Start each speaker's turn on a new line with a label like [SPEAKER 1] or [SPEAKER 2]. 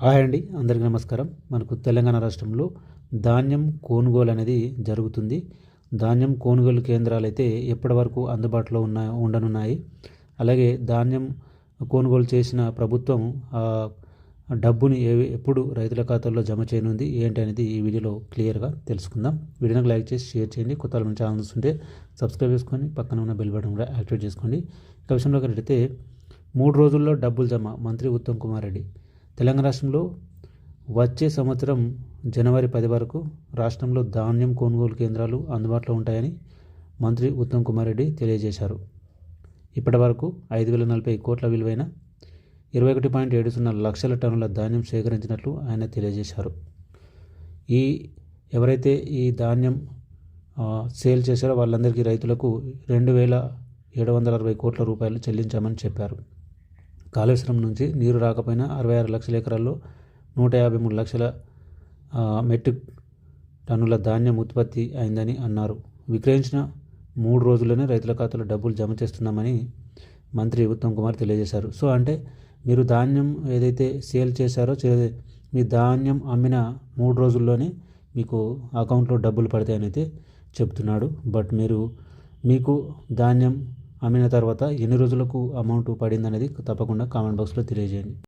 [SPEAKER 1] Hi అండి అందరికీ నమస్కారం. మనకు తెలంగాణ రాష్ట్రంలో ధాన్యం కొనుగోలు అనేది జరుగుతుంది. ధాన్యం కొనుగోలు కేంద్రాలు అయితే ఎప్పటి వరకు అందుబాటులో ఉన్న ఉండనున్నాయి. అలాగే ధాన్యం కొనుగోలు చేసిన ప్రభుత్వం ఆ డబ్బుని ఏ ఎప్పుడు రైతుల ఖాతాల్లో జమ చేయనుంది ఏంటి అనేది ఈ వీడియోలో క్లియర్గా తెలుసుకుందాం. వీడియోకి లైక్ చేసి షేర్ చేయండి. కొత్త ఛానల్స్ ఉంటే సబ్స్క్రైబ్ చేసుకొని పక్కన ఉన్న బెల్ బటన్ కూడా యాక్టివేట్ చేసుకోండి. ఇక విషయంలోకి అయితే మూడు రోజుల్లో డబ్బులు జమ మంత్రి ఉత్తమ్ కుమార్ రెడ్డి. తెలంగాణ రాష్ట్రంలో వచ్చే సంవత్సరం జనవరి పది వరకు రాష్ట్రంలో ధాన్యం కొనుగోలు కేంద్రాలు అందుబాటులో ఉంటాయని మంత్రి ఉత్తమ్ కుమార్ రెడ్డి తెలియజేశారు. ఇప్పటి వరకు ఐదు వేల నలభై కోట్ల విలువైన ఇరవై ఒకటి పాయింట్ ఏడు సున్నా లక్షల టన్నుల ధాన్యం సేకరించినట్లు ఆయన తెలియజేశారు. ఈ ఎవరైతే ఈ ధాన్యం సేల్ చేశారో వాళ్ళందరికీ రైతులకు రెండు వేల ఏడు వందల అరవై కోట్ల రూపాయలు చెల్లించామని చెప్పారు. కాళేశ్వరం నుంచి నీరు రాకపోయినా అరవై ఆరు లక్షల ఎకరాల్లో నూట యాభై మూడు లక్షల మెట్రిక్ టన్నుల ధాన్యం ఉత్పత్తి అయిందని అన్నారు. విక్రయించిన మూడు రోజుల్లోనే రైతుల ఖాతాలో డబ్బులు జమ చేస్తున్నామని మంత్రి ఉత్తమ్ కుమార్ తెలియజేశారు. సో అంటే మీరు ధాన్యం ఏదైతే సేల్ చేశారో మీ ధాన్యం అమ్మిన మూడు రోజుల్లోనే మీకు అకౌంట్లో డబ్బులు పడతాయని అయితే చెప్తున్నాడు. బట్ మీరు మీకు ధాన్యం అమ్మిన తర్వాత ఎన్ని రోజులకు అమౌంట్ పడింది అనేది తప్పకుండా కామెంట్ బాక్స్లో తెలియజేయండి.